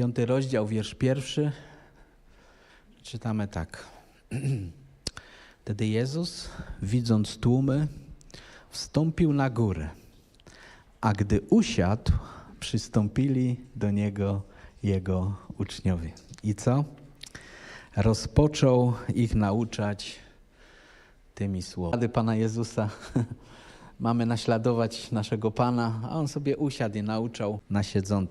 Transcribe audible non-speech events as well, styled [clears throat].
Piąty rozdział, wiersz pierwszy. Czytamy tak. [clears throat] Wtedy Jezus, widząc tłumy, wstąpił na górę, a gdy usiadł, przystąpili do niego jego uczniowie. I co? Rozpoczął ich nauczać tymi słowami. Rady Pana Jezusa [laughs] mamy naśladować naszego Pana, a On sobie usiadł i nauczał na siedząco.